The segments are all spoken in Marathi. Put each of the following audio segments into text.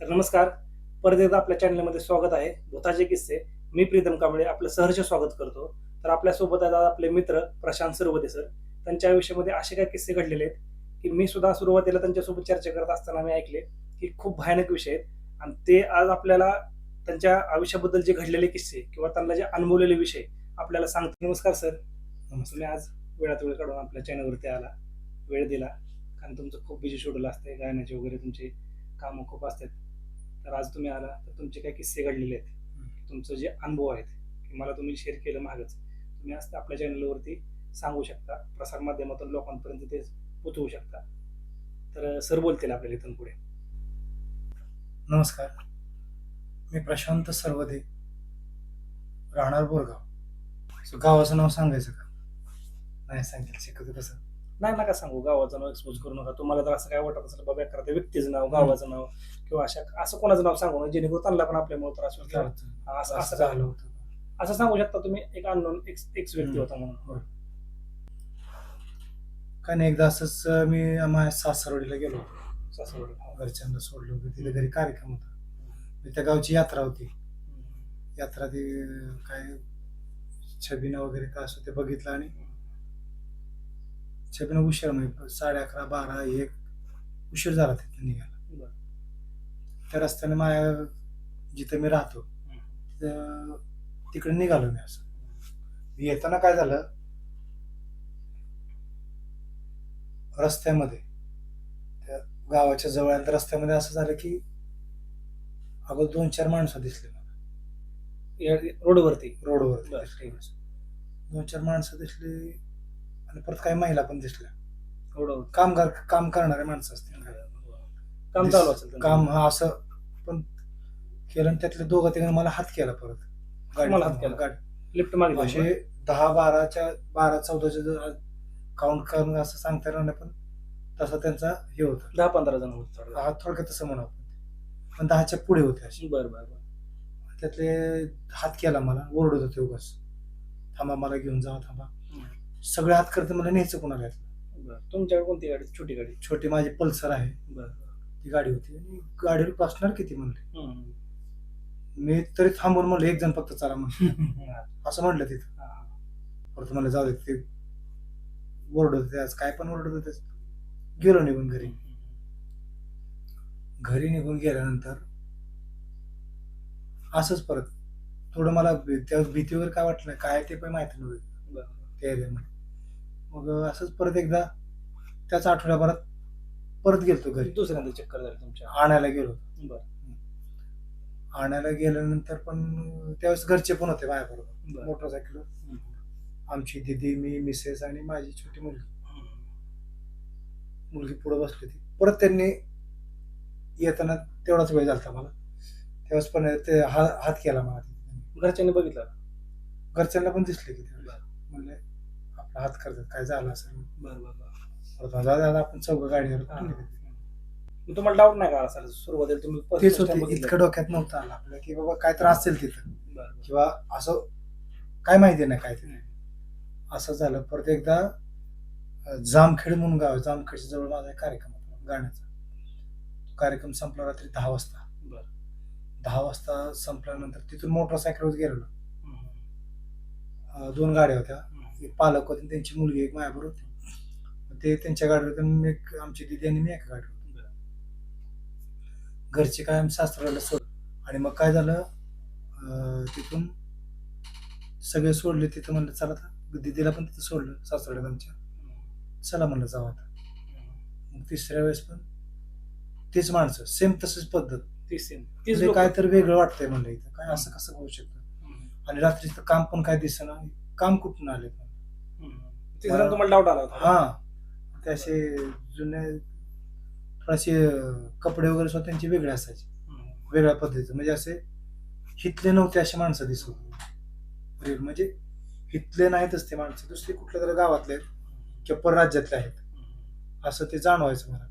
तर नमस्कार. परत एकदा आपल्या चॅनलमध्ये स्वागत आहे. भूताचे किस्से. मी प्रीतम कांबळे आपलं सहर्ष स्वागत करतो. तर आपल्यासोबत आहेत आज आपले मित्र प्रशांत सरवते सर. त्यांच्या आयुष्यामध्ये असे काही किस्से घडलेले आहेत की मी सुद्धा सुरुवातीला त्यांच्यासोबत चर्चा करत असताना मी ऐकले की खूप भयानक विषय आहेत. आणि ते आज आपल्याला त्यांच्या आयुष्याबद्दल जे घडलेले किस्से किंवा त्यांना जे अनुभवलेले विषय आपल्याला सांगतो नमस्कार सर. तुम्ही आज वेळात वेळ काढून आपल्या चॅनलवरती आला. वेळ दिला. कारण तुमचं खूप बिजी शेड्यूल असते गायनाचे वगैरे तुमचे कामं खूप असतात. तर आज तुम्ही आला तर तुमचे काही किस्से घडलेले आहेत. तुमचं जे अनुभव आहेत की मला तुम्ही शेअर केलं मागच. तुम्ही आज आपल्या चॅनलवरती सांगू शकता. प्रसार माध्यमातून लोकांपर्यंत ते पोचवू शकता. तर सर बोलतील आपल्याला इथून पुढे. नमस्कार. मी प्रशांत सर्वदे राहणार बोरगाव. गावाचं नाव सांगायचं का? नाही सांगेल. शिकवतो कसं नाही नका सांगू गावाचं नाव एक्सपोज करू नका तुम्हाला जर असं काय वाटत असेल बाबा एखाद्या व्यक्तीचं नाव गावाचं नाव किंवा अशा असं कोणाचं नाव सांगू नये जेणेकरून त्यांना पण आपल्यामुळे त्रास होईल. असं असं झालं होतं असं सांगू शकता तुम्ही एक अननोन एक्स एक्स व्यक्ती. होता म्हणून नाही एकदा असंच मी माझ्या सासरवाडीला गेलो होतो. सासवड. हो. घरच्यांना सोडलं होतं तिथे घरी कार्यक्रम होता मी त्या गावची यात्रा होती यात्रा ती काय छबिना वगैरे काय असं ते बघितलं आणि छबिना उशीर म्हणजे साडे अकरा बारा एक उशीर झाला तिथे निघायला. बरं. त्या रस्त्याने माझ्या जिथे मी राहतो तिथं तिकडे निघालो मी असं. मी येताना काय झालं रस्त्यामध्ये त्या गावाच्या जवळ तर रस्त्यामध्ये असं झालं की अगोदर दोन चार माणसं दिसली मला. या- रोडवरती? रोडवर बरं. दोन चार माणसं दिसली आणि परत काही महिला पण दिसल्या. रोडवर कामगार काम करणारे माणसं असतील. काम चालू असेल त्यांचं. काम हा असं पण केलं आणि त्यातले दोघं तिघांनी मला हात केला परत. तुम्हाला हात केला? गाडी. लिफ्ट मागितली असे दहा बाराच्या बारा चौदाच्या काउंट करून असं सांगता येणार नाही पण तसा त्यांचा हे होता. दहा पंधरा जण होते हा थोडक्यात तसं म्हणू आपण पण दहाच्या पुढे होते असे. बरं बरं बरं. त्यातले हात केला मला. ओरडत होते उगाच. थांबा मला घेऊन जावा थांबा. सगळे हात करते मला न्यायचं कोणाला? तुमच्याकडे कोणती गाडी? छोटी गाडी? छोटी माझी पल्सर आहे. बरं. ती गाडी होती. आणि गाडीवर बसणार किती म्हणले. मी तरी थांबून म्हणलं एक जण फक्त चला म्हणलं. असं म्हणलं तिथं. परत मला जाऊ दे ते ओरडत होते आज. काय पण ओरडत होते. गेलो निघून घरी. घरी निघून गेल्यानंतर असंच परत थोडं मला त्या भीतीवर काय वाटलं काय ते पण माहिती नव्हतं. बरं. त्या एरियामध्ये मग असंच परत एकदा त्याच आठवड्याभरात परत गेलतो घरी. दुसऱ्यांदा चक्कर झाली तुमच्या. आणायला गेलो बरं. आणायला गेल्यानंतर पण त्यावेळेस घरचे पण होते माझ्याबरोबर. बरं. मोटरसायकल. आमची दिदी मी मिसेस आणि माझी छोटी मुलगी. मुलगी पुढे बसली होती. परत त्यांनी येताना तेवढाच वेळ झाला मला. त्यावेळेस पण ते हा हात केला मला. घरच्यांनी बघितलं? घरच्यांना पण दिसले की त्यावेळेस. बरं. म्हणले आपला हात करतात काय झालं असेल बरं बरं बरं परत दादा आपण चौघ गाडीवर. निघालो. मग तुम्हाला डाऊट नाही का सर सुरुवातीला तुम्ही first तेच time होते बघितलं? इतकं डोक्यात नव्हतं आलं आपलं की बाबा काय तर असेल तिथं बरं, बरं. किंवा असं काय माहिती नाही काय ते असं झालं परत एकदा अं, जामखेड म्हणून गाव आहे. जामखेडच्या जवळ माझा एक कार्यक्रम होता गाण्याचा कार्यक्रम संपला रात्री दहा वाजता बरं. दहा वाजता संपल्यानंतर तिथून मोटरसायकलवर गेलेलो हम्म. अं, दोन गाड्या होत्या. एक पालक होते आणि त्यांची मुलगी एक माझ्याबरोबर होती ते त्यांच्या गाडीवर होते आणि मी एक आमची दिदी आणि मी एका गाडीवर होतो. घरचे काय आम्ही सासऱ्याला सोड आणि मग काय झालं अं, तिथून सगळे सोडले तिथं म्हणलं चला आता दिदीला पण तिथं सोडलं सासऱ्याला आमच्या चला म्हणलं जाऊ आता. मग तिसऱ्या वेळेस पण तेच माणसं सेम तसंच पद्धत तीस सेम. तीस म्हणजे लोकं. काय तर वेगळं वाटतंय म्हणलं इथं काय असं कसं होऊ शकतं. आणि रात्रीचं काम पण काय दिसना काम कुठून आले. तिसऱ्यांदा तुम्हाला डाऊट आला होता. हा. ते असे जुने थोडेसे कपडे वगैरे सुद्धा त्यांचे वेगळे असायचे. वेगळ्या पद्धतीचं. म्हणजे असे हितले नव्हते असे माणसं दिसत होते. Real म्हणजे हितले नाहीतच ते माणसं. दुसरे कुठल्या तरी गावातले आहेत किंवा परराज्यातले आहेत. असं ते जाणवायचं मला.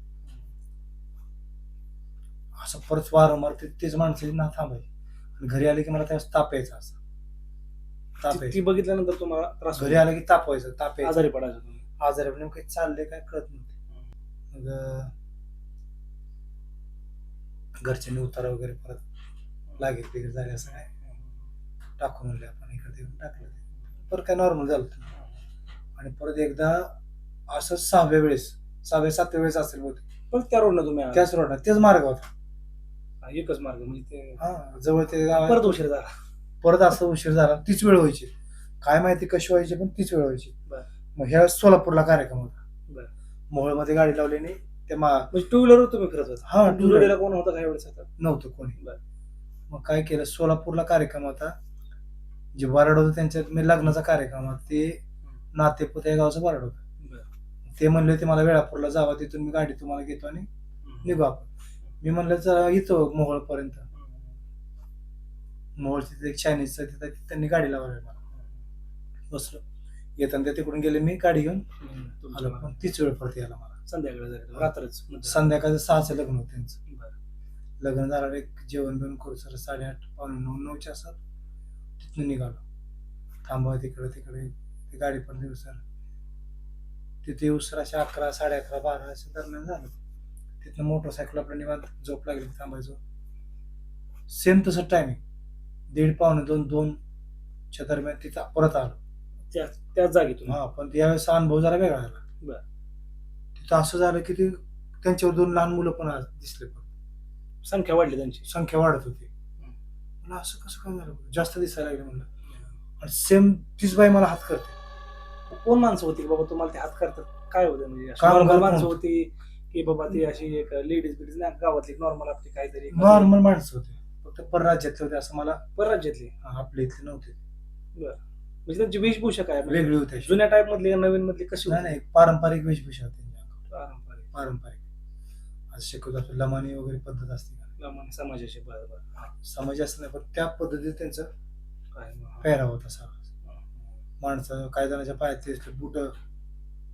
असं परत वारंवार ते तेच माणसं ना थांबायचे. आणि घरी आले की मला त्यावेळेस ताप यायचा असं. ताप ती- ती यायचा बघितल्यानंतर तुम्हाला त्रास घरी आलं की ताप व्हायचा ताप यायचा आजारी पडायचं तुम्ही. आजारी पण काही चाललंय काय कळत नव्हते मग अं, घरच्यांनी उतारा वगैरे परत लागेल वगैरे झाले असं काय? टाकून म्हणले आपण इकडे येऊन टाकलं ते. परत काय नॉर्मल झालं होतं. आणि परत एकदा असं सहाव्या वेळेस सहाव्या सातव्या वेळेस असेल बहुतेक. पण त्या रोडनं तुम्ही आला. त्याच रोडला तेच मार्ग होता. हा, एकच मार्ग म्हणजे ते हा जवळ ते गाव आहे. परत उशीर झाला. परत असं उशीर झाला तीच वेळ व्हायची. काय माहिती कशी व्हायची पण तीच वेळ व्हायची. मग ह्या सोलापूरला कार्यक्रम बर. होता मोहोळमध्ये गाडी लावल्याने ते मा म्हणजे टू व्हीलर तुम्ही फिरत होता हा, टू व्हीलरला कोण होता काय वेळेस नव्हतं कोणी. बर. मग काय केलं सोलापूरला कार्यक्रम होता. जे वराड होतं त्यांच्यात मी लग्नाचा कार्यक्रम होता. ते नातेपुत या गावचं वराड होतं. ते म्हणले ते मला वेळापूरला जावा तिथून मी गाडी तुम्हाला घेतो आणि निघू आपण. मी म्हणलं जरा येतो मोहोळपर्यंत. मोहोळ तिथे एक चायनीजचं तिथं त्यांनी गाडी लावली मला. बसलो. येताना ते तिकडून गेले मी गाडी घेऊन. आलो. पण तीच वेळ परत यायला मला. संध्याकाळी रात्रच संध्याकाळचं सहाचं लग्न होतं त्यांचं. बरं. लग्न झाल्यावर एक जेवण बिवण करू सर साडेआठ पावणे नऊ नऊच्या असं तिथून निघालो. थांबा तिकडे तिकडे. ती गाडी पण देऊ सर. तिथे सर अशा अकरा साडे अकरा बारा अशा दरम्यान झालं. तिथनं मोटरसायकल आपल्या निवांत झोप लागली थांबायचो. सेम तसं टायमिंग दीड पावणे दोन दोनच्या दरम्यान तिथं परत आलो. त्या त्याच जागी तुम्ही? हा पण यावेळेस अनुभव जरा वेगळा आला. बर. तिथं असं झालं की ते त्यांच्यावर दोन लहान मुलं पण आज दिसले पण. संख्या वाढली त्यांची. संख्या वाढत होती. मला असं कसं काय झालं जास्त दिसायला लागलं म्हणलं. आणि सेम तीच बाई मला हात करते. कोण माणसं होती की बाबा तुम्हाला ते हात करतात? काय होतं म्हणजे? अशी माणसं होते? होती की बाबा ती अशी एक लेडीज बिडीज नाही गावातली नॉर्मल आपली काहीतरी नॉर्मल माणसं होते. फक्त परराज्यातले होते असं मला परराज्यातली हा, आपल्या इथले नव्हते. म्हणजे त्यांची वेशभूषा काय? म्हणजे वेगळे होते अशी. जुन्या टाईप मधली नवीन मधली कशी नाही होती? नाही पारंपरिक वेशभूषा होती. पारंपरिक. पारंपरिक. आज शिकवत आपलं लमानी वगैरे पद्धत असते का? लमानी समाजाशी बरोबर हा, समाज असं नाही पण त्या पद्धतीत त्यांचं काय मग, हा. पेहराव होता हा, माणसं काय जणांच्या पायात ते बुट.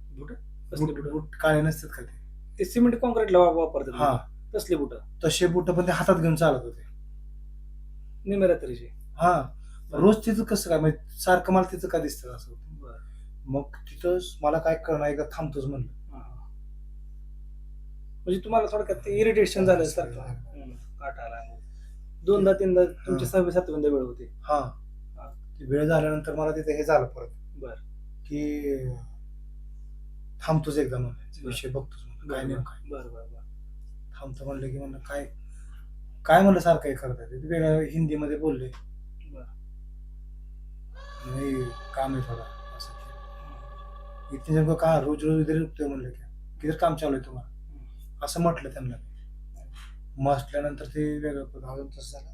बुट? कसली बुट बुट. बुट काळे नसतात का ते? ते सिमेंट कॉन्क्रीटला वापरतात हा. तसली बुट. तसे बुट पण ते हातात घेऊन चालत होते. निम्या रात्रीची हा रोज तिथं कसं काय म्हणजे सारखं मला तिथं का दिसतं असं होतं. मग तिथं मला काय कळणार एकदा थांबतोच म्हणलं. म्हणजे तुम्हाला थोडक्यात ते इरिटेशन झालं सारखं. हम्म, काटा आला दोनदा तीनदा तुमची हा. सहावी सातव्यांदा वेळ होती हा. ते वेळ झाल्यानंतर मला तिथे हे झालं परत बर. की थांबतोच एकदा बर. विषय बघतोच म्हणलं काय नेमकं काय बरं बरं बरं थांबतो म्हणलं की म्हणलं काय काय म्हणलं सारखं हे करता येते वेगळ्या हिंदीमध्ये बोलले. नाही काम आहे थोडा. असं केलं. इथे नेमकं का रोज रोज इथे रुकतोय म्हणलं की. किती काम चालू आहे तुम्हाला? असं म्हटलं त्यांना. म्हटल्यानंतर ते वेगळं पण अजून तसं झालं.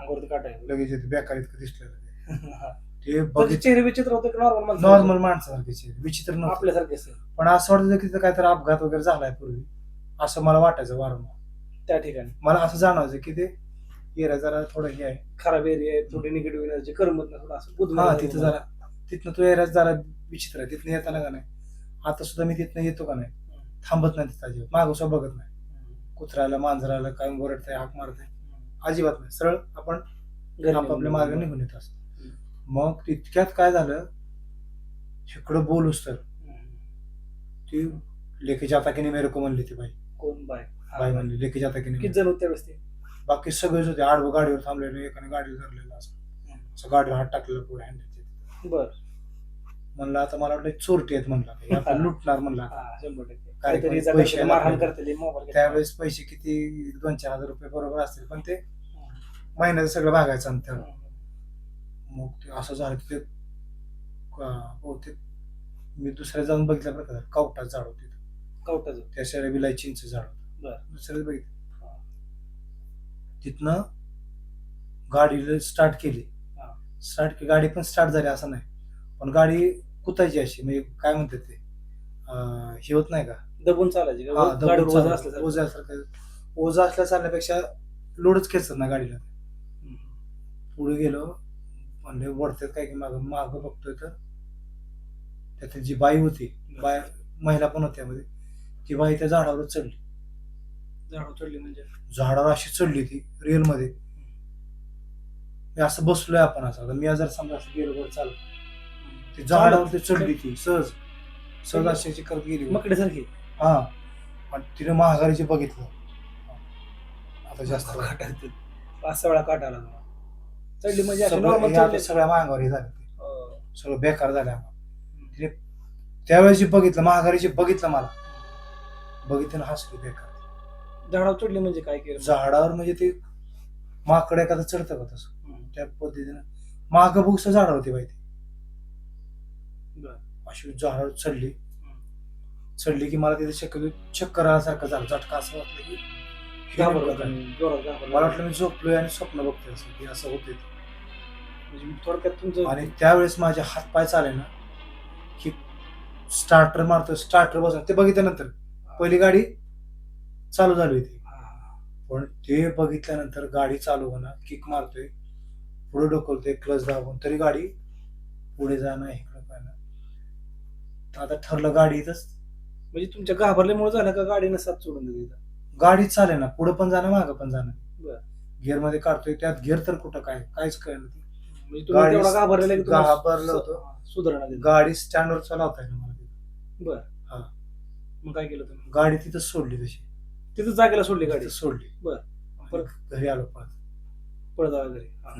अंगावरती काटा आहे. लगेच येते. बेकार इतकं दिसलेलं ते. ते बघित चेहरे विचित्र होते की नॉर्मल नॉर्मल माणसासारखे चेहरे, विचित्र नव्हते. आपल्यासारखे असेल पण असं वाटतं की तिथं काहीतरी अपघात वगैरे झालाय पूर्वी. असं मला वाटायचं वारंवार. त्या ठिकाणी. मला असं जाणवायचं की ते एरिया जरा थोडं हे आहे. खराब एरिया आहे थोडी निगेटिव्ह एनर्जी करमत नाही थोडं असं हा बुधवार तिथं जरा तिथनं तो एरिया जरा विचित्र आहे. तिथनं येताना का नाही? आता सुद्धा मी तिथनं येतो का नाही? थांबत नाही तिथं अजिबात. मागोसा बघत नाही. कुत्र्याला मांजराला काय ओरडतंय हाक मारतंय? अजिबात नाही. सरळ आपण आपापल्या मार्ग निघून येत असतो. मग तितक्यात काय झालं? इकडं बोलूस तर. ती लेखी जाता की नाही मेरे को म्हणली ती बाई. कोण बाय? बाई म्हणली लेखी जाता की किती नाही जण होते त्यावेळेस ते? बाकी सगळेच होते आडवं गाडीवर थांबलेले एकाने गाडीवर धरलेलं असं. असं गाडीवर हात टाकलेलं पुढे हँडल बर. म्हणलं आता मला वाटलं चोरटी आहेत म्हणलं. हे. आपण लुटणार म्हणलं. आता. हा शंभर टक्के. काय काहीतरी पैसे जगात मारहाण लागले. करते मोबाईल त्यावेळेस पैसे किती? दोन चार हजार रुपये बरोबर असतील पण ते महिन्याचं सगळं भागायचं आणि तेवढं मग ते असं झालं की ते का- बहुतेक मी दुसऱ्या जाऊन बघितल्या प्रकार कवटात झाड होते कवटाचं. त्या शेऱ्या बिलाई चिंच झाड होतं. बरं. दुसऱ्याच बघितलं. तिथनं गाडीला स्टार्ट केली. स्टार्ट केली गाडी पण स्टार्ट झाली असं नाही. पण गाडी कुतायची अशी म्हणजे काय म्हणतात ते? हे होत नाही का? दबून चालायची. ओझं असल्यासारखं. ओझं असल्या चालण्यापेक्षा लोडच खेचत ना गाडीला. पुढे गेलो म्हणले वडतात काय की माग माग बघतोय तर त्यातील जी बाई होती बाय महिला पण होती त्यामध्ये ती बाई त्या झाडावर चढली. चढली म्हणजे झाडावर अशी चढली ती रिअलमध्ये मी असं बसलोय आपण असं आता मी जर समजा असं गेलो वर चालत ती झाडावरती चढली ती सहज सहज अशी अशी करत गेली वर. मकड्यासारखी हा आणि तिने महागारीचे बघितलं आता जास्त काटा. पाच सहा वेळा काटा आला. चढली म्हणजे अशी सगळं- normal हे आता चढली. सगळ्या हे झालं ते. हो. सगळं बेकार झालं आम्हाला तिने त्यावेळेस जे बघितलं महागारी जे बघितलं मला बघितलं हसली बेकार झाडावर चढली म्हणजे काय केलं? झाडावर म्हणजे ते माकड एखादं चढतं का तसं. त्या पद्धतीनं. माग बुक्स झाडावर होती बाई ती. अशी झाडावर चढली. चढली की मला तिथे शक्य चक्कर आल्यासारखं झालं झटका असं वाटलं की. मला वाटलं मी झोपलोय आणि स्वप्न बघतोय असं की असं होते म्हणजे थोडक्यात तुमचं आणि त्यावेळेस माझे हात पाय चाले ना की स्टार्टर मारतो स्टार्टर बसतो ते बघितल्यानंतर पहिली गाडी चालू झाली होती. पण ते बघितल्यानंतर गाडी चालू होणार किक मारतोय पुढे ढकलतोय क्लच दाबून तरी गाडी पुढे जाणं इकडं पाहणं आता ठरलं गाडी इथंच म्हणजे तुमच्या घाबरल्यामुळे झालं का गाडीनं साथ सोडून दिली? गाडीच चाले ना पुढे पण जाणं मागं पण जाणं बरं. गिअरमध्ये काढतोय त्यात गिअर तर कुठं काय काहीच कळलं नाही. म्हणजे तुम्ही गाडी- तेवढा घाबरलेला की तुम्हाला घाबरलो होतो. सुधारणा दिली गाडी स्टँडवर चालवता येईल मला तिथं. बर हा. मग काय केलं तुम्ही गाडी तिथं सोडली तशी तिथं जागेला सोडली गाडी. तिथं सोडली. बरं. परत? घरी आलो पळत पळत आला घरी. हा.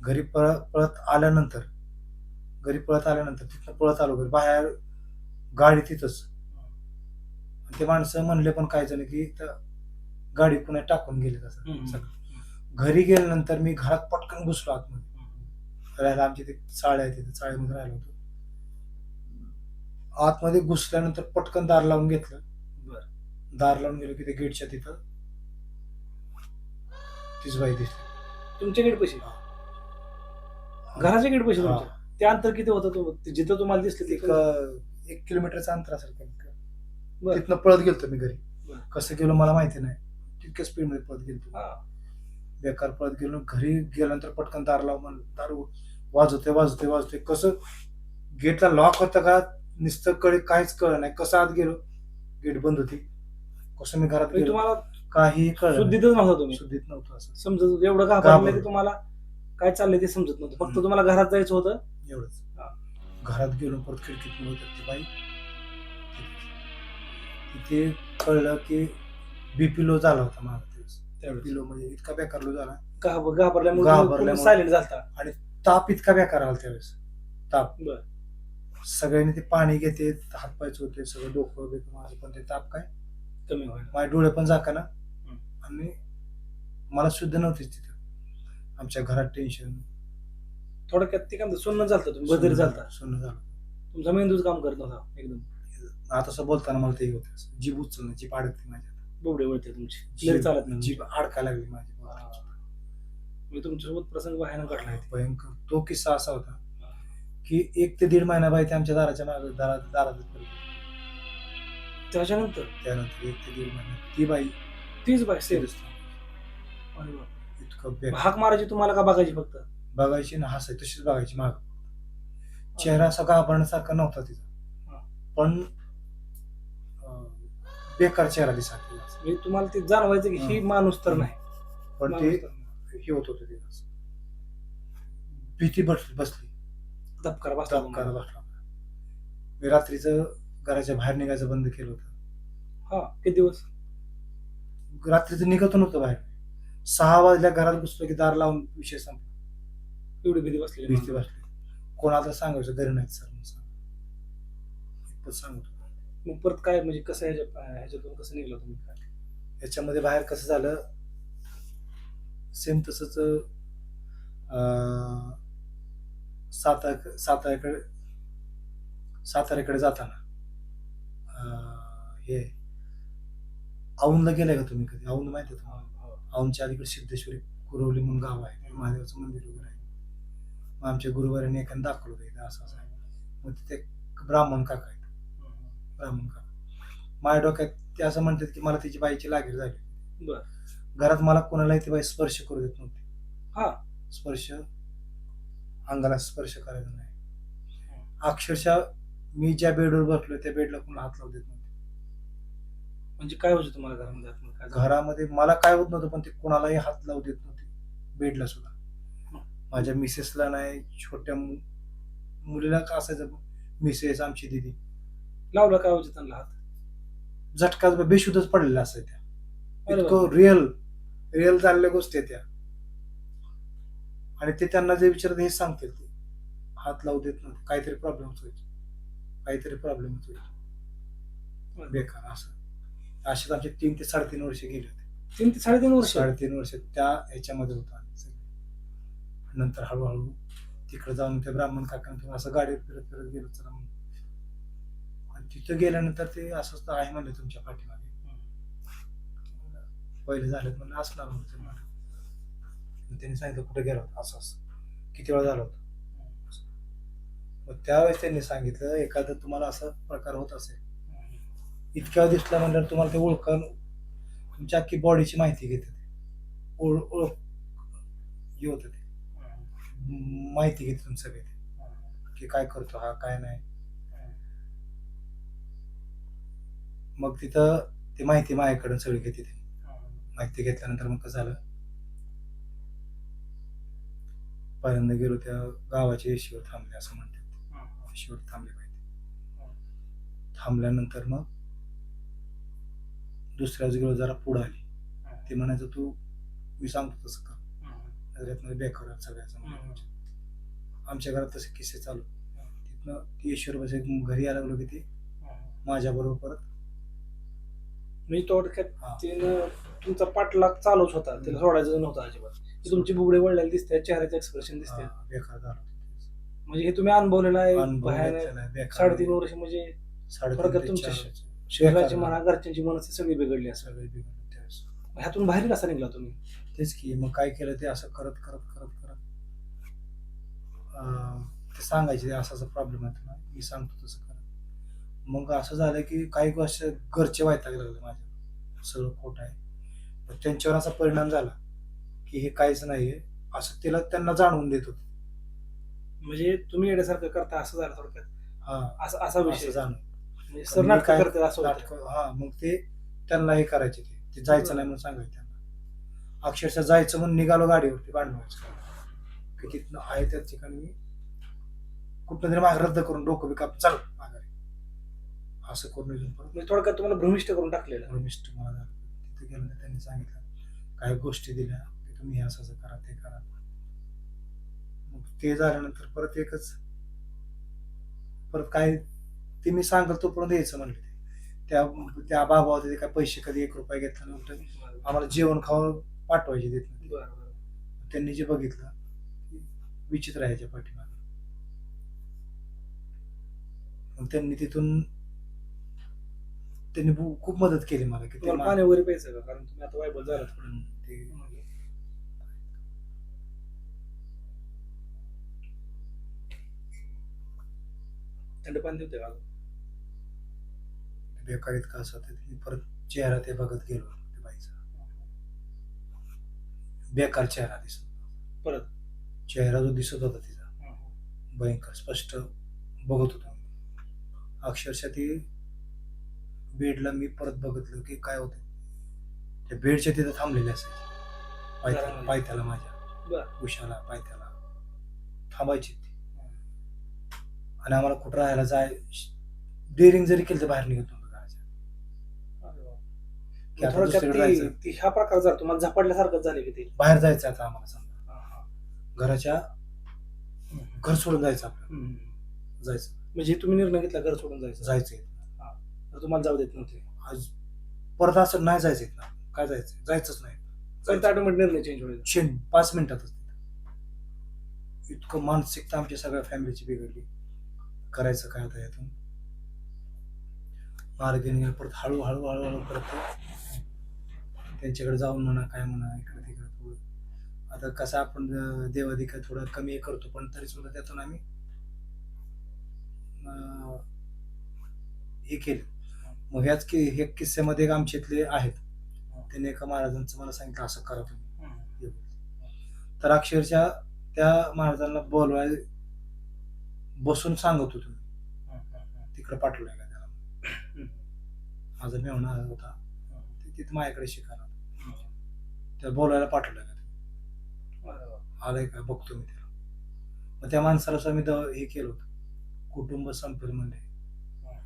घरी पळत पळत आल्यानंतर घरी पळत आल्यानंतर तिथनं पळत आलो घरी. बाहेर गाडी तिथंच. आणि ते माणसं म्हणले पण काय जण की इथं गाडी पुन्हा टाकून गेले हम्म. तसं सगळं. घरी गेल्यानंतर मी घरात पटकन घुसलो आतमध्ये. राहायला आमची ते चाळे आहे तिथे चाळीमध्ये राहिलो होतो. आतमध्ये घुसल्यानंतर पटकन दार लावून घेतलं. दार लावून गेलो की ते गेटच्या तिथं. तीच बाई दिसली. तुमच्या गेट पैसे? घराच्या गेट पैसे हा. तुमच्या ते अंतर किती होतं ते? जिथं तुम्हाला दिसले एक ते एक किलोमीटरचं अंतर असेल कमीत कमी. बरं. तिथनं पळत गेलतो मी घरी. बरं. कसं गेलो मला माहिती नाही. तितक्या स्पीडमध्ये पळत गेलतो. हा. बेकार पळत गेलो. घरी गेल्यानंतर पटकन दार लाव म्हणलं. दार वाजवते वाजवते वाजवते. कसं गेटला लॉक होतं का? नुसतं कळे काहीच कळलं नाही. कसं आत गेलो? गेट बंद होती. कसं मी घरात म्हणजे गेलो. तुम्हाला काही कळलं नाही. शुद्धीतच नव्हता तुम्ही. शुद्धीत नव्हतं असं. समजत एवढं घाबरलं घाबरलो. की तुम्हाला काय चाललंय ते समजत नव्हतं. फक्त हम्म. तुम्हाला घरात जायचं होतं? एवढंच. हा. घरात गेलो परत खिडकीत होत. ती बाई तिथे कळलं की बीपी लो झाला होता माझा दिवस. बीपी लो म्हणजे इतका बेकार लो झाला. घाब- घाबरल्यामुळे घाबरल्यामुळे. सायलेंट झालता. ताप इतका बेकार आला त्यावेळेस. ताप. बर. सगळ्यांनी ते पाणी घेते हातपाय चोते सगळं डोकं बिकं माझं पण ते ताप काय? कमी व्हायला माझे डोळे पण जाका ना हम्म. आणि मला शुद्ध नव्हतीच तिथं. आमच्या घरात टेन्शन थोडक्यात ते काय सुन्न झालता तुम्ही बदल झालता. सुन्न झालं. तुमचा मेंदूच काम करत नव्हता एकदम. आता असं बोलताना मला ते होत जीभ उचलणं जीभ अडकते माझ्या बोबडे वळते तुमची. चालत नाही. जीभ अडकायला लागली माझी. मी तुमच्यासोबत प्रसंग भयानक घडला भयंकर. तो किस्सा असा होता की एक ते दीड महिना बाई ते आमच्या दाराच्या मागे दारात दारात होती. त्याच्यानंतर त्यानंतर एक ते दीड महिना ती बाई तीच बाय सेम झाली. इतकं हाक मारायची तुम्हाला का बघायची फक्त बघायची ना हसायची तशीच बघायची माग चेहरा असा घाबरण्यासारखा नव्हता. तिचा पण अं, बेकार चेहरा दिसा म्हणजे तुम्हाला ते जाणवायचं की ही हा. माणूस तर नाही पण ते माणूस तर नाही. हे होत होतं तिला असं. भीती बसली बसली धपकार बसला तुम्हाला. बसला मी रात्रीचं घराच्या बाहेर निघायचं बंद केलं होतं. हा किती दिवस? रात्रीचं निघत नव्हतं बाहेर. सहा वाजल्या घरात घुसलो की दार लावून विषय संपला. एवढी भीती बसलेली भीती बसली कोणाला सांगायचं? घरी नाही सर म्हणून सांग इतपत सांगत. मग परत काय म्हणजे कसं ह्याच्या ह्याच्यातून कसं निघलं तुम्ही? काय याच्यामध्ये बाहेर कसं झालं? सेम तसंच अं, सातारा साताऱ्याकडे साताऱ्याकडे जाताना. हे. औंधला गेलाय का तुम्ही कधी? औंध माहिती आहे तुम्हाला? औंधच्या अलीकडे सिद्धेश्वरी कुरवली म्हणून गाव आहे. महादेवाचं मंदिर वगैरे आहे. मग आमच्या गुरुवारांनी एखादं दाखवलं होतं इथं असं असं आहे. मग तिथे ब्राह्मण काका आहेत. ब्राह्मण काका. माझ्या डोक्यात ते असं म्हणतात की मला तिची बाईची लागीर झाली घरात मला कोणालाही ती बाई स्पर्श करू देत नव्हती. हा. स्पर्श अंगाला स्पर्श करायचा नाही. अक्षरशः मी ज्या बेडवर बसलो त्या बेडला कोणाला हात लावू देत नव्हते. म्हणजे काय व्हायचं तुम्हाला घरामध्ये आतमध्ये? काय झालं? घरामध्ये मला काय होत नव्हतं पण ते कोणालाही हात लावू देत नव्हते. बेडला सुद्धा. माझ्या मिसेसला नाही छोट्या मु- मुलीला का असायचं? मिसेस आमची दिदी. लावला काय व्हायचं त्यांना हात? झटका बेशुद्धच पडलेला असायच्या. अरे इतकं रिअल रिअल झालेल्या गोष्टी आहेत त्या. आणि ते त्यांना जे विचारत हे सांगतील ते. हात लावू देत नव्हते. काहीतरी प्रॉब्लेम व्हायचे. काहीतरी प्रॉब्लेम होईल बेकार असं. असेच आमचे तीन ते साडेतीन वर्ष गेले होते. तीन ते साडेतीन वर्ष. साडेतीन वर्ष त्या ह्याच्यामध्ये होतो आम्ही सगळे. नंतर हळूहळू तिकडे जाऊन त्या ब्राह्मण काकांतून असं गाडीवर फिरत फिरत गेलो चला म्हणून आणि तिथं गेल्यानंतर ते असंच तर आहे म्हणले तुमच्या पाठीमागे. पहिले झालेत म्हणलं असणार ते. मग. त्यांनी सांगितलं कुठे गेला होता? असं असं. किती वेळा झाला होता? मग त्यावेळेस त्यांनी सांगितलं एखादं तुम्हाला असं प्रकार होत असेल इतक्या दिसला म्हणल्यावर तुम्हाला ते ओळखण तुमच्या अख्खी बॉडीची माहिती घेते ओळ- ओळख हे होतं ते. माहिती घेते तुमचं सगळे की काय करतो हा काय नाही. मग तिथं ती माहिती माझ्याकडून सगळी घेते ते. माहिती घेतल्यानंतर मग कसं झालं? पहिल्यांदा गेलो त्या गावाच्या येशीवर थांबले असं म्हणतात येशीवर थांबले पाहिजे. थांबल्यानंतर मग दुसऱ्याच गेलो जरा पुढं आली. ते म्हणायचं तू मी सांगतो तसं कर. नजरेतनं बेकार सगळ्याचं. आमच्या घरात तसे किस्से चालू. तिथनं ती ईश्वर बस घरी यायला लागलो की ते माझ्या बरोबर परत. म्हणजे थोडक्यात. तिनं तुमचा पाठलाग चालूच होता. तिला सोडायचं नव्हतं अजिबात. तुमची बुबडे वळलेले दिसते चेहऱ्याचं एक्सप्रेशन दिसते. बेकार झालं म्हणजे हे तुम्ही अनुभवलेलं आहे. साडेतीन वर्ष म्हणजे साडेतीन तुमच्या बेकार. म्हणा. घरच्यांची मनस्थिती सगळी बिघडली असं सगळे बिघडले त्यावेळेस. ह्यातून बाहेर कसा निघला तुम्ही? तेच की मग काय केलं ते असं करत करत करत करत. अं, ते सांगायचे ते असा असा प्रॉब्लेम आहे तुला. मी सांगतो तसं कर मग असं झालं की काही गोष्ट घरचे व्हायला लागले माझ्या सगळं खोट आहे. पण त्यांच्यावर असा परिणाम झाला की हे काहीच नाहीये. असं तिला त्यांना जाणवून देत होत. म्हणजे तुम्ही येण्यासारखं करता असं झालं थोडक्यात. हा. असा असा विषय. पण सर नाटक काय- करतात असं. नाटकं- हा मग ते त्यांना हे करायचे ते. ते जायचं नाही म्हणून सांगायचं त्यांना. अक्षरशः जायचं म्हणून निघालो गाडीवरती भांडवायचं की तिथनं आहे त्या ठिकाणी मी. कुठं तरी मागे रद्द करून डोकं बी काप चाल माघारी. असं करून इथून परत. म्हणजे थोडक्यात तुम्हाला भ्रमिष्ट करून टाकलेलं. थोडं मिस्ट मला. तिथे गेल्यानंतर त्यांनी सांगितलं. काही गोष्टी दिल्या. की तुम्ही हे असं असं करा ते करा. मग ते झाल्यानंतर परत एकच परत काय ते मी सांगल तोपर्यंत यायचं म्हणले ते. त्या त्या बाबा होते ते काय पैसे कधी एक रुपया घेतला नव्हतं. आम्हाला जेवण खावं पाठवायचे देत. त्यांनी जे बघितलं विचित्र आहे पाठीमागे. मग त्यांनी तिथून त्यांनी खूप मदत केली मला की पाणी वगैरे प्यायचं का? कारण तुम्ही आता वायबल झाला थोडं हम्म, ते थंड पाणी देते का बेकार इतका असं होतं मी परत चेहरा ते बघत गेलो त्या बाईचा. बेकार चेहरा दिसत परत? चेहरा जो दिसत होता तिचा. भयंकर स्पष्ट बघत होतो. अक्षरशः ती बेडला मी परत बघितलं की काय होतं. त्या बेडच्या तिथं थांबलेले असायचे. पायथ्याला? पायथ्याला माझ्या. उशाला पायथ्याला. थांबायची ती. आणि आम्हाला कुठं राहायला जाय डेअरिंग जरी केलं तर बाहेर निघत. की आता थोडक्यात दुसरीकडे ती- जायचं. ती ह्या प्रकार तुम्हाला झपाटल्यासारखंच झाले की ते. बाहेर जायचं आता आम्हाला समजा. घराच्या घर सोडून जायचं हम्म. जायचं. म्हणजे तुम्ही निर्णय घेतला घर सोडून जायचं. जायचं तर तुम्हाला जाऊ देत नव्हते. आज परत असं नाही जायचं ना काय जायचं? जायचंच नाही. पण ऑटोमॅटिक निर्णय चेंज होईल? क्षण पाच मिनिटातच. इतकं मानसिकता आमच्या सगळ्या फॅमिलीची बिघडली. करायचं काय आता यातून? मार्गीने गेलं परत हळूहळू हळूहळू करत. त्यांच्याकडे जाऊन म्हणा काय म्हणा इकडे तिकडे थोडं. आता कसं आपण देवाधिका थोडं कमी करतो पण तरी सुद्धा त्यातून आम्ही हे केलं. मग ह्याच कि हे किस्स्यामध्ये एक आमच्यातले आहेत. त्यांनी एका महाराजांचं मला सांगितलं असं करा तुम्ही. तर अक्षरशः त्या महाराजांना बोलवाय बसून सांगत होतो मी. तिकडे पाठवलंय का त्याला? माझा मेवणा होता. ते तिथे माझ्याकडे शिकायला. त्याला बोलायला पाठवलंय का? आलंय का? बघतो मी त्याला. मग त्या माणसाला मी हे केलं होतं. कुटुंब संपेल म्हणजे.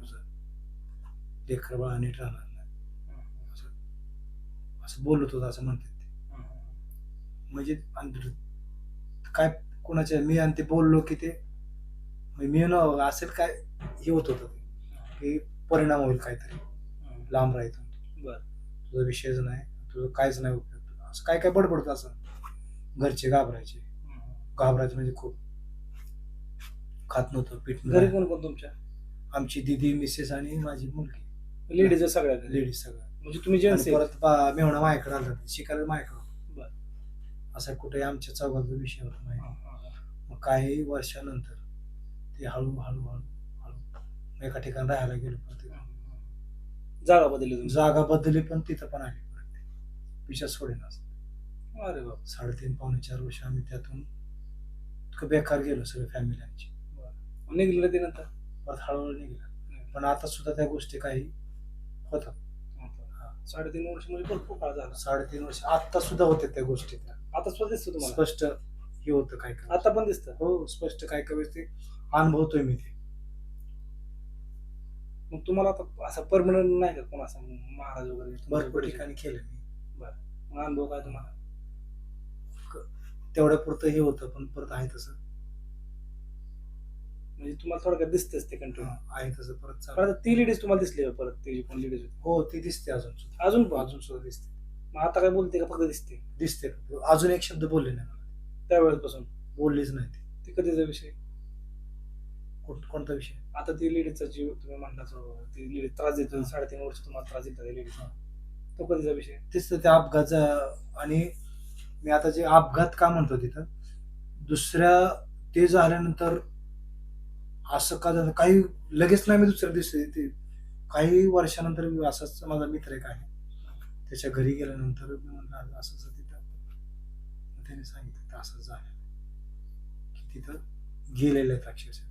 तुझं लेकर बाळा नीट राहणार नाही. असं. असं बोलत होतं असं म्हणतात ते. म्हणजे आणि काय कोणाच्या मी आणि ते बोललो की ते म्हणजे मी न असेल काय हे होत होतं. की परिणाम होईल काहीतरी. लांब राहायचं. बर. तुझा विषयच नाही. तुझं काहीच नाही. उपयोग काय काय बडबडतं असं? घरचे घाबरायचे. घाबरायचे म्हणजे खूप. खात नव्हतं पीठ घरी कोण कोण तुमच्या? आमची दिदी मिसेस आणि माझी मुलगी. लेडीज सगळ्या घरी? लेडीज सगळं म्हणजे तुम्ही आणि जेंट्स परत बा- मेहुणा माझ्याकडे आला होता. शिकायला माझ्याकडे बर. असं कुठे आमच्या चौघाचा विषय होता माहिती मग काही वर्षानंतर ते हळू हळू हळू हळू. एका ठिकाणी राहायला गेलो परत जागा बदलली तुमची जागा बदलली पण तिथं पण आली परत. विचार सोडेनाच अरे बाप साडेतीन पावणे चार वर्ष आम्ही त्यातून इतकं बेकार गेलो सगळं फॅमिली आमची निघलं ते नंतर? परत हळूहळू निघाला. पण आता सुद्धा त्या गोष्टी काही होतात. साडेतीन वर्ष म्हणजे भरपूर काळ झाला. साडेतीन वर्ष. आता सुद्धा होते त्या गोष्टी त्या. आता सुद्धा दिसतं तुम्हाला? स्पष्ट हे होतं काय काय आता पण दिसतं? हो स्पष्ट काय काय वेळेस ते अनुभवतोय मी ते. मग तुम्हाला आता असं परमनंट नाही का कोण असं महाराज वगैरे भरपूर ठिकाणी केलं मी. मग अनुभव काय तुम्हाला? तेवढ्या पुरतं हे होतं पण परत आहे तसं. म्हणजे तुम्हाला थोडक्यात दिसतेच ते कंटिन्यू आहे तसं परत चालू. आता ती लेडीज तुम्हाला दिसली का परत? ती जी कोण लेडीज होती? हो ती दिसते अजून सुद्धा. अजून पण? अजून सुद्धा दिसते. मग आता काय बोलते का फक्त दिसते? दिसते. अजून एक शब्द बोलले नाही. मला त्यावेळेसपासून? बोललीच नाही ती. ते कधीचा विषय? कोण- कोणता विषय? आता ती लेडीजचा जीव तुम्ही म्हणला ती लेडीज त्रास देतो साडेतीन वर्ष तुम्हाला त्रास देतात लेडीज तो कधीचा विषय? तेच तर त्या अपघात आणि मी आता जे अपघात का म्हणतो तिथं दुसऱ्या ते झाल्यानंतर असं का झालं? काही लगेच नाही मी दुसऱ्या दिवशी ते काही वर्षानंतर मी असाच माझा मित्र एक आहे. त्याच्या घरी गेल्यानंतर मी म्हणलं असं असं तिथं. त्याने सांगितलं तर असं झालं. की तिथं गेलेले आहेत अक्षरशः.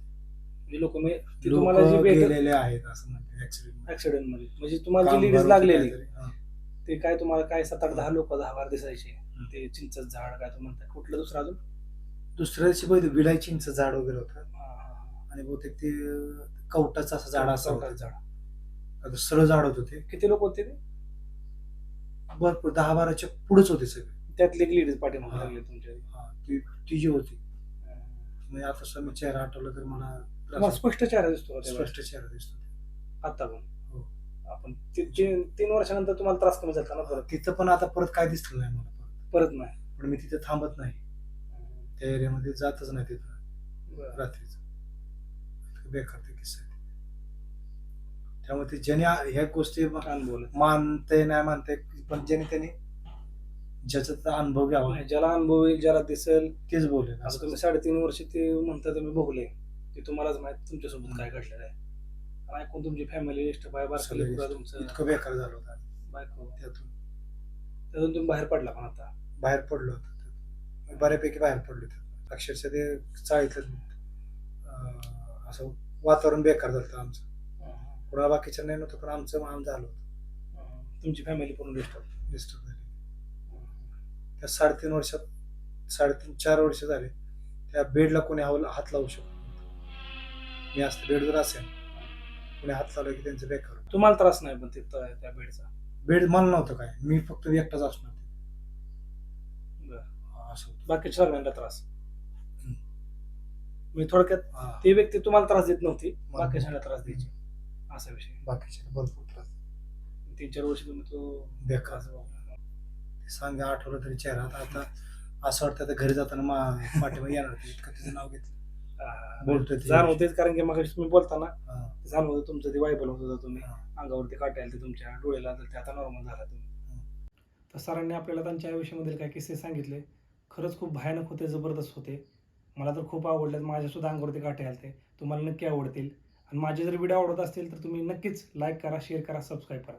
म्हणजे लोक मी ती लोक तुम्हाला जी गेलेले आहेत असं म्हणते ऍक्सिडेंट ऍक्सिडेंटमध्ये. म्हणजे तुम्हाला जी लेडीज लागलेली. ते काय तुम्हाला काय सात आठ दहा लोक दहा बार दिसायचे. ते चिंचच झाड काय तुम्ही म्हणताय कुठलं दुसरं अजून? दुसऱ्या दिवशी बघितलं विडायचींचं झाड वगैरे होतं. आणि बहुतेक ते कवटाचं असं झाड असं होतं. झाड. सरळ झाड होतं ते किती लोक होते ते? भरपूर दहा बाराच्या पुढेच होते सगळे. त्यातली एक लेडीज हा. लागली तुमच्या हा, ती जी होती. म्हणजे आता समजा चेहरा आठवला तर मला स्पष्ट चेहरा दिसतो होतो. स्पष्ट चेहरा दिसतो. आता पण. आपण ती- तीन तीन वर्षानंतर तुम्हाला त्रास कमी झाला ना परत? तिथं पण आता परत काय दिसलं नाही मला परत. परत नाही. पण मी तिथे थांबत नाही. त्या एरियामध्ये जातच नाही तिथं. बरं. रात्रीचं. बेकार ते किस्सा आहे. त्यामुळे ते ज्याने आ- ह्या गोष्टी अनुभव आले. मानते नाही मानते पण ज्याने त्यांनी ज्याचा अनुभव घ्यावा. नाही, ज्याला अनुभव येईल ज्याला दिसेल तेच बोलेल. आता असं तुम्ही साडेतीन वर्ष ते म्हणता तुम्ही भोगले. ते तुम्हालाच माहीत तुमच्यासोबत काय घडलेलं आहे. आणि ऐकून तुमची फॅमिली लिस्ट बाय बारकाली पुरा तुमचं. इतकं बेकार झालं होतं बायको. त्यातून. त्यातून तुम्ही बाहेर पडला पण आता. बाहेर पडलो होतो त्यातून. बऱ्यापैकी बाहेर पडलो त्यातून. अक्षरशः ते चाळीतलं अं, असं वातावरण बेकार झालं होतं आमचं. कोणाला बाकीच्या नाही नव्हतं पण आमचं मान झालं होतं. तुमची फॅमिली पूर्ण डिस्टर्ब डिस्टर्ब झाली त्या साडेतीन वर्षात साडेतीन चार वर्ष झाले. त्या बेडला कोणी हाव- हात लावू शकत नव्हतं. मी असते बेडवर असेल कोणी हात लावला की त्यांचं बेकार होतं. तुम्हाला त्रास नाही पण त्या बेडचा. बेड मला नव्हतं काय. मी फक्त एकटाच असणार बरं. असं होतं. बाकीच्या सगळ्यांना त्रास. मी थोडक्यात हा. ती व्यक्ती तुम्हाला त्रास देत नव्हती. बाकी सगळ्यांना त्रास द्यायची. असा विषय. बाकीचे भरपूर त्रास. तीन चार वर्ष तुम्ही तो बेकार. त्रास भोगला. ते सांगे आठवलं तरी चेहरा. आता आता असं वाटतं आता घरी जाताना मा पाठीमागे येणार इतकं तिचं नाव घेतलं. बोलतोय ते. जाणवतेच कारण की मग तुम्ही बोलताना हा, जाणवतं तुमचं ते वायबल होत होतं तुम्ही. अंगावरती काटे आले ते तुमच्या डोळ्याला तर ते आता नॉर्मल झाला तुम्ही. तर सरांनी आपल्याला त्यांच्या आयुष्यामधील काही किस्से सांगितले. खरंच खूप भयानक होते जबरदस्त होते. मला तर खूप आवडले माझ्या सुद्धा अंगावरती काटे आले तुम्हाला नक्की आवडतील. आणि माझे जर व्हिडिओ आवडत असतील तर तुम्ही नक्कीच लाईक करा शेअर करा सबस्क्राईब करा.